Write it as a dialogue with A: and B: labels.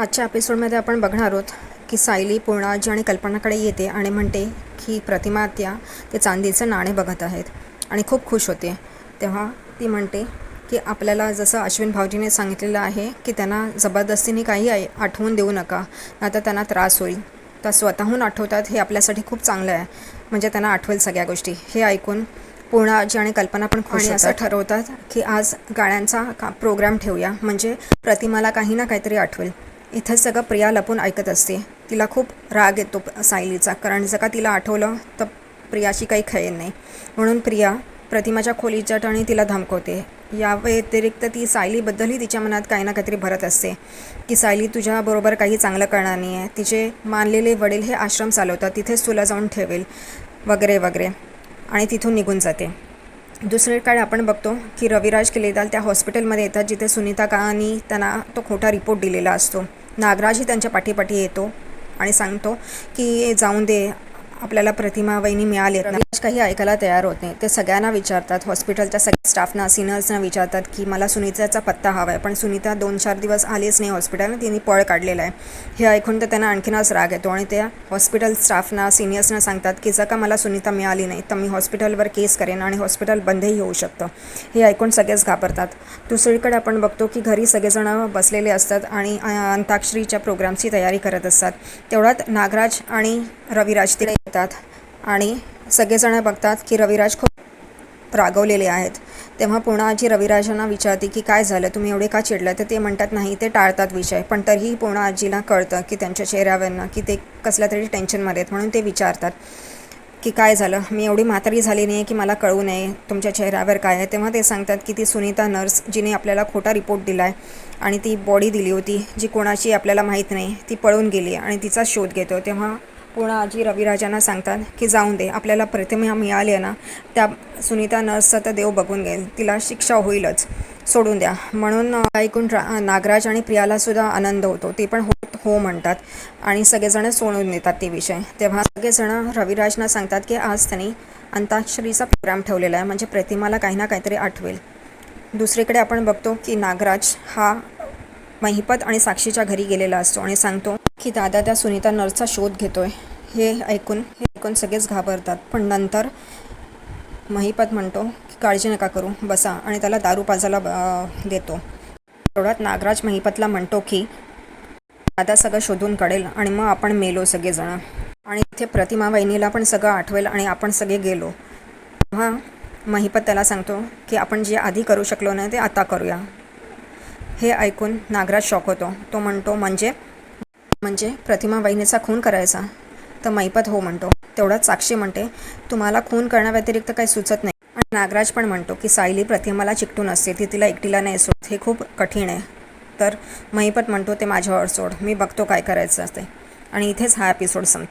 A: आजच्या एपिसोडमध्ये आपण बघणार आहोत की सायली पूर्णाजी आणि कल्पनाकडे येते आणि म्हणते की प्रतिमा त्या ते चांदीचं नाणे बघत आहेत आणि खूप खुश होते. तेव्हा ती म्हणते की आपल्याला जसं अश्विन भाऊजीने सांगितलेलं आहे की त्यांना जबरदस्तीने काही आठवून देऊ नका नाहीतर त्यांना त्रास होईल. तर स्वतःहून आठवतात हे आपल्यासाठी खूप चांगलं आहे. म्हणजे त्यांना आठवेल सगळ्या गोष्टी. हे ऐकून पूर्णाजी आणि कल्पना पण खुश असं ठरवतात की आज गाण्यांचा का प्रोग्राम ठेवूया. म्हणजे प्रतिमाला काही ना काहीतरी आठवेल. इथं सगळं प्रिया लपून ऐकत असते. तिला खूप राग येतो सायलीचा कारण जर का तिला आठवलं तर प्रियाची काही खैर नाही. म्हणून प्रिया प्रतिमाच्या खोलीच्या टणी तिला धमकवते. या व्यतिरिक्त ती सायलीबद्दलही तिच्या मनात काही ना काहीतरी भरत असते. की सायली तुझ्याबरोबर काही चांगलं करणार नाही आहे तिचे मानलेले वडील हे आश्रम चालवतात. तिथेच तुला जाऊन ठेवेल. वगैरे वगैरे. आणि तिथून निघून जाते. दुसरीकडे आपण बघतो की रविराज केलेदाल त्या हॉस्पिटलमध्ये येतात जिथे सुनीता काळांनी त्यांना तो खोटा रिपोर्ट दिलेला असतो. नागराजही त्यांच्या पाठीपाठी येतो आणि सांगतो की जाऊन दे आपल्याला प्रतिमा वहिनी मिळाली. काही ऐकायला तयार होत नाही. ते सगळ्यांना विचारतात. हॉस्पिटलच्या सगळ्या स्टाफना सिनर्सना विचारतात की मला सुनीताचा पत्ता हवा आहे पण सुनीता दोन चार दिवस आलीच नाही हॉस्पिटल तिने पळ काढलेला आहे. हे ऐकून तर त्यांना आणखीनच राग येतो आणि त्या हॉस्पिटल स्टाफना सिनियर्सना सांगतात की जर का मला सुनीता मिळाली नाही तर मी हॉस्पिटलवर केस करेन आणि हॉस्पिटल बंदही होऊ शकतं. हे ऐकून सगळेच घाबरतात. दुसरीकडे आपण बघतो की घरी सगळेजण बसलेले असतात आणि अंताक्षरीच्या प्रोग्रामची तयारी करत असतात. तेवढ्यात नागराज आणि रविराज तिकडे येतात आणि सगळेजण बघतात की रविराज खूप रागवलेले आहेत. तेव्हा पूर्णाजी रविराजांना विचारते की काय झालं? तुम्ही एवढे का चिडलं तर ते म्हणतात नाही ते टाळतात विषय. पण तरीही पूर्ण आजीला कळतं की त्यांच्या चेहऱ्यावरनं की ते कसल्या तरी टेन्शनमध्ये आहेत म्हणून ते विचारतात की काय झालं? मी एवढी म्हातारी झाली नाही की मला कळू नये तुमच्या चेहऱ्यावर काय आहे? तेव्हा ते सांगतात की ती सुनीता नर्स जिने आपल्याला खोटा रिपोर्ट दिला आहे आणि ती बॉडी दिली होती जी कोणाची आपल्याला माहीत नाही ती पळून गेली आणि तिचा शोध घेतो तेव्हा पूर्ण आजी रविराजांना सांगतात की जाऊन दे आपल्याला प्रतिमा मिळाली आहे ना त्या सुनीता नर्सचा तर देव बघून घेईल तिला शिक्षा होईलच सोडून द्या. म्हणून ऐकून नागराज आणि प्रियालासुद्धा आनंद होतो ते पण हो हो म्हणतात आणि सगळेजण सोडून देतात ते विषय. तेव्हा सगळेजण रविराजना सांगतात की आज त्यांनी अंताक्षरीचा प्रोग्राम ठेवलेला आहे म्हणजे प्रतिमाला काही ना काहीतरी आठवेल. दुसरीकडे आपण बघतो की नागराज हा महिपत आणि साक्षीच्या घरी गेलेला असतो आणि सांगतो की दादा त्या सुनीता नर्सचा शोध घेतोय. हे ऐकून हे ऐकून सगळेच घाबरतात. पण नंतर महिपत म्हणतो की काळजी नका करू बसा. आणि त्याला दारू पाजायला देतो. तेवढ्यात नागराज महिपतला म्हणतो की दादा सगळं शोधून कळेल आणि मग आपण मेलो सगळेजण. आणि इथे प्रतिमा वहिनीला पण सगळं आठवेल आणि आपण सगळे गेलो. तेव्हा महिपत त्याला सांगतो की आपण जे आधी करू शकलो नाही ते आता करूया. हे ऐकून नागराज शॉक होतो. तो म्हणतो म्हणजे म्हणजे प्रतिमा वहिनीचा खून करायचा. तर मैपत हो म्हणतो. तेवढाच साक्षी म्हणते तुम्हाला खून करण्याव्यतिरिक्त काही सुचत नाही. आणि नागराज पण म्हणतो की सायली प्रतिमाला चिकटून असते ती तिला एकटीला नाही सोड हे खूप कठीण आहे. तर महिपत म्हणतो ते माझ्यावर सोड मी बघतो काय करायचं असते. आणि इथेच हा एपिसोड संपतो.